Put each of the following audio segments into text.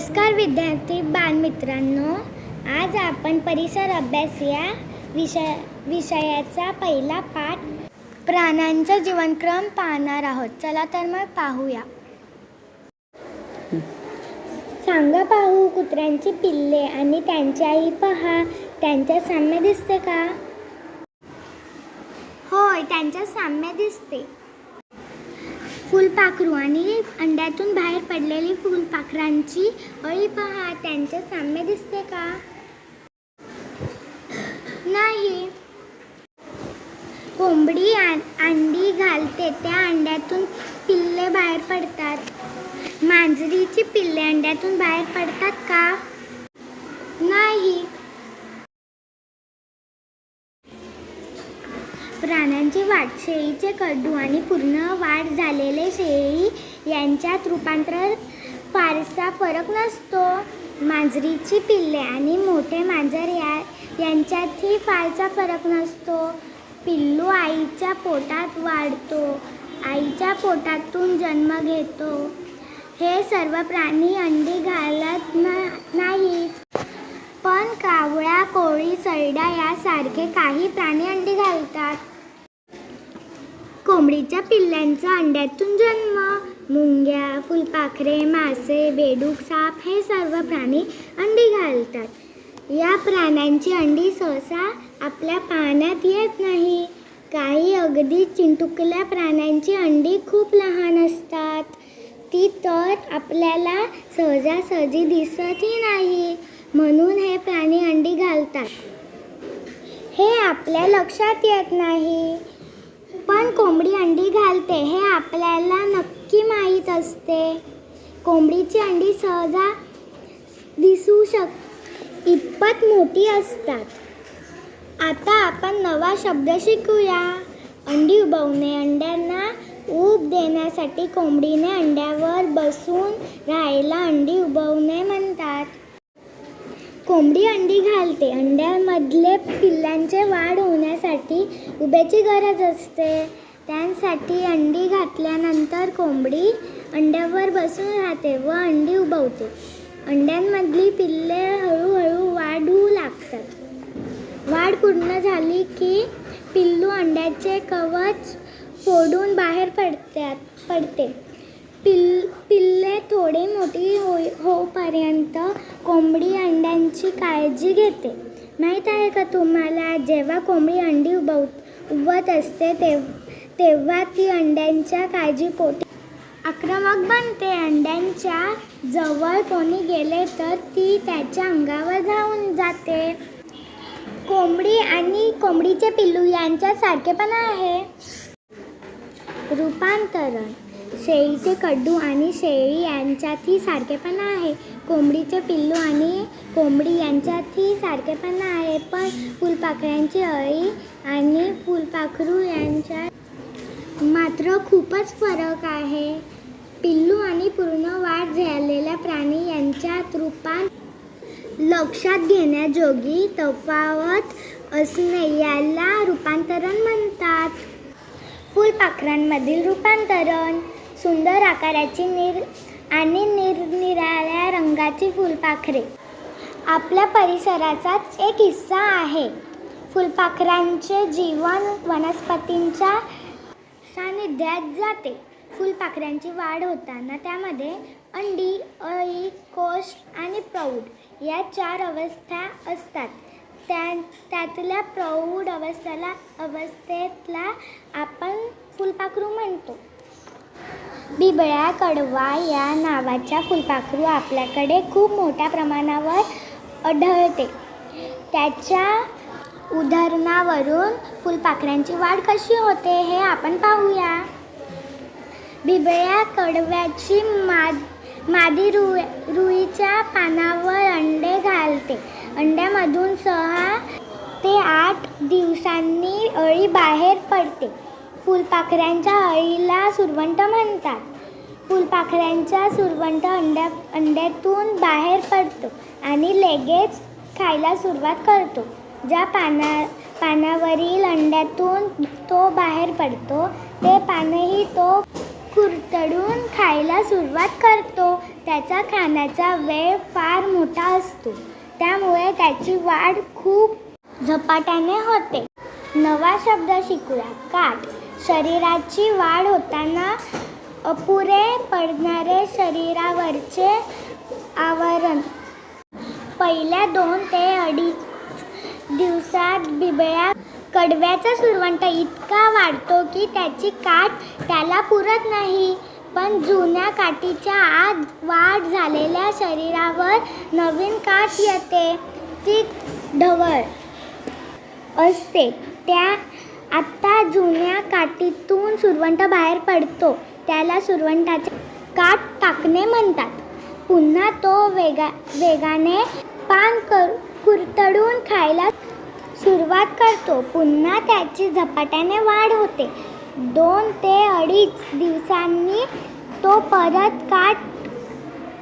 नमस्कार विद्यार्थी बालमित्रांनो. आज आपण परिसर अभ्यास या विषय विषयाचा पहिला पाठ प्राण्यांचा जीवनक्रम पाहणार आहोत. चला तर मग पाहूया. सांगा पाहू कुत्र्यांची पिल्ले आणि त्यांची आई पहा त्यांच्या साम्य दिसते का? होय त्यांच्या साम्य दिसते. फुलपाखरू आणि अंड्यातून बाहेर पडलेली फुलपाखरांची अळी पहा त्यांचे साम्य दिसते का? नाही. कोंबडी आ- अंडी घालते त्या अंड्यातून पिल्ले बाहेर पडतात. मांजरीची पिल्ले अंड्यातून बाहेर पडतात का? नाही. प्राण्यांची वाढ शेळीचे कडू आणि पूर्ण वाढ झालेले शेळी यांच्यात रूपांतर फारसा फरक नसतो. मांजरीची पिल्ले आणि मोठे मांजर या यांच्यातही फारसा फरक नसतो. पिल्लू आईच्या पोटात वाढतो. आईच्या पोटातून जन्म घेतो. हे सर्व प्राणी अंडी घालत ना नाहीत. पण कावळा कोळी सरडा यासारखे काही प्राणी अंडी घालतात. कोंबडीच्या पिल्ल्यांचा अंड्यातून जन्म. मुंग्या फुलपाखरे मासे बेडूक साप हे सर्व प्राणी अंडी घालतात. या प्राण्यांची अंडी सहसा आपल्या पाण्यात येत नाही. काही अगदी चिंटुकल्या प्राण्यांची अंडी खूप लहान असतात. ती तर आपल्याला सहजासहजी दिसतही नाही. म्हणून हे प्राणी अंडी घालतात. हे आपल्या लक्षात येत नाही. पण कोंबडी अंडी घालते हे आपल्याला नक्की माहीत असते. कोंबडीची अंडी सहजा दिसू शक इतपत मोठी असतात. आता आपण नवा शब्द शिकूया. अंडी उबवणे अंड्यांना ऊब देण्यासाठी कोंबडीने अंड्यावर बसून राहायला अंडी उबवणे म्हणतात. कोंबडी अंडी घालते. अंड्यामधले पिल्लांचे वाढ होण्यासाठी उभ्याची गरज असते. त्यांसाठी अंडी घातल्यानंतर कोंबडी अंड्यावर बसून राहते व अंडी उबवते. अंड्यांमधली पिल्ले हळूहळू वाढू लागतात. वाढ पूर्ण झाली की पिल्लू अंड्याचे कवच फोडून बाहेर पडतात पडते. पिल पिल्ले थोडी मोठी हो होईपर्यंत कोंबडी अंड्यांची काळजी घेते. माहीत आहे का तुम्हाला जेव्हा कोंबडी अंडी उबव उबवत असते तेव तेव्हा ती अंड्यांच्या काळजीपोटी आक्रमक बनते. अंड्यांच्या जवळ कोणी गेले तर ती त्याच्या अंगावर धावून जाते. कोंबडी आणि कोंबडीचे पिल्लू यांच्यात सारखेपणा आहे. रूपांतरण. शेळीचे कड्डू आणि शेळी यांच्यातही सारखेपणा आहे. कोंबडीचे पिल्लू आणि कोंबडी यांच्यातही सारखेपणा आहे. पण फुलपाखरांची अळी आणि फुलपाखरू यांच्यात मात्र खूपच फरक आहे. पिल्लू आणि पूर्ण वाढ झालेल्या प्राणी यांच्यात रूपात लक्षात घेण्याजोगी तफावत असणे याला रूपांतरण म्हणतात. फुलपाखरांमधील रूपांतरण सुंदर आकाराची निर आणि निरनिराळ्या रंगाची फुलपाखरे. आपल्या परिसराचाच एक हिस्सा आहे. फुलपाखरांचे जीवन वनस्पतींच्या सानिध्यात जाते. फुलपाखरांची वाढ होताना त्यामध्ये अंडी अळी कोश आणि प्रौढ या चार अवस्था असतात. त्या त्यातल्या प्रौढ अवस्थेला अवस्थेतला आपण फुलपाखरू म्हणतो. बिबळ्या कडवा या नावाच्या फुलपाखरू आपल्याकडे खूप मोठ्या प्रमाणावर आढळते. त्याच्या उदाहरणावरून फुलपाखरांची वाढ कशी होते हे आपण पाहूया. बिबळ्या कडव्याची माद मादी रु रुईच्या पानावर अंडे घालते. अंड्यामधून सहा ते आठ दिवसांनी अळी बाहेर पडते. फुलपाखऱ्यांच्या अळीला सुरवंट म्हणतात. फुलपाखऱ्यांचा सुरवंट अंड्या अंड्यातून बाहेर पडतो आणि लगेच खायला सुरुवात करतो. ज्या पाना पानावरील अंड्यातून तो बाहेर पडतो ते पानही तो कुरतडून खायला सुरुवात करतो. त्याचा खाण्याचा वेळ फार मोठा असतो. त्यामुळे त्याची वाढ खूप झपाट्याने होते. नवा शब्द शिकूया. काठ. शरीराची वाढ होताना अपुरे पडणारे शरीरावरचे आवरण. पहिल्या दोन ते अडीच दिवसात बिबळ्या कडव्याचा सुरवंट इतका वाढतो की त्याची काठ त्याला पुरत नाही. पण जुन्या काठीच्या आत वाढ झालेल्या शरीरावर नवीन काठ येते. ती ढवळ असते. त्या आत्ता जुन्या काठीतून सुरवंट बाहेर पडतो. त्याला सुरवंटाचे काठ टाकणे म्हणतात. पुन्हा तो वेगा वेगाने पान कर कुरतडून खायला सुरुवात करतो. पुन्हा त्याची झपाट्याने वाढ होते. दोन ते अडीच दिवसांनी तो परत काठ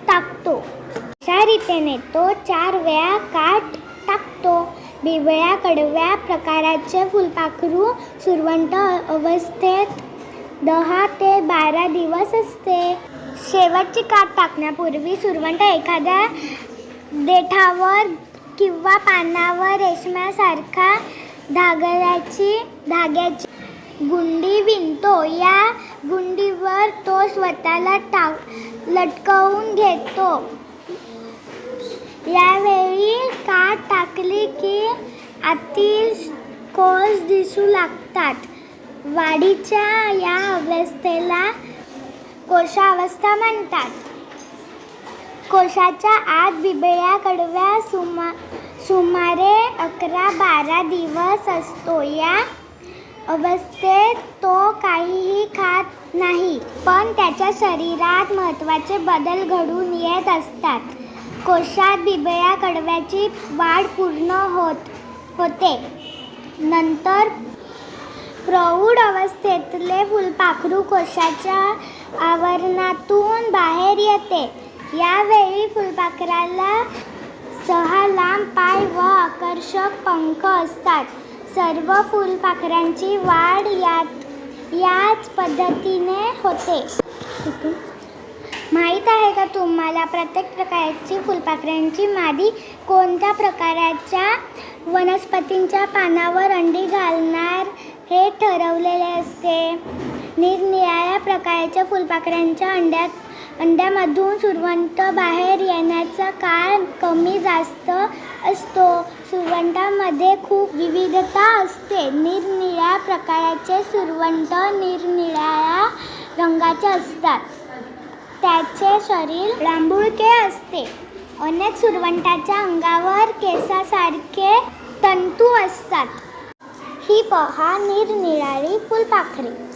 टाकतो. अशा रीतीने तो चार वेळा काठ टाकतो. बिवळ्या कडव्या प्रकाराचे फुलपाखरू सुरवंट अवस्थेत. दहा ते बारा दिवस असते. शेवटची काठ टाकण्यापूर्वी सुरवंट एखाद्या देठावर किंवा पानावर रेशमासारखा धाग्याची धाग्याची गुंडी विणतो. या गुंडीवर तो स्वतःला टाक लटकवून घेतो. यावेळी काठ टाकली की आतील कोस दिसू लागतात? वाढीच्या या अवस्थेला कोशावस्था म्हणतात. कोशाच्या आत बिबळ्या कडव्या सुमा सुमारे अकरा बारा दिवस असतो. या अवस्थेत तो काहीही खात नाही पण त्याच्या शरीरात महत्त्वाचे बदल घडून येत असतात. कोशात बिबळ्या कडव्याची वाढ पूर्ण होत होते. नंतर प्रौढ अवस्थेतले फुलपाखरू कोशाच्या आवरणातून बाहेर येते. यावेळी फुलपाखराला सहा लांब पाय व आकर्षक पंख असतात. सर्व फुलपाखरांची वाढ यात याच पद्धतीने होते. माहीत आहे का तुम्हाला प्रत्येक प्रकारची फुलपाखरांची मादी कोणत्या प्रकाराच्या वनस्पतींच्या पानावर अंडी घालणार हे ठरवलेले असते? निरनिराळ्या प्रकारच्या फुलपाखरांच्या अंड्यात अंड्यामधून सुरवंट बाहेर येण्याचा काळ कमी जास्त असतो. सुरवंटामध्ये खूप विविधता असते. निरनिळ्या प्रकाराचे सुरवंट निरनिराळ्या रंगाचे असतात. त्याचे शरीर लांबुळके असते. अनेक सुरवंटाच्या अंगावर केसासारखे तंतू असतात. ही पहा निरनिराळी फुलपाखरे.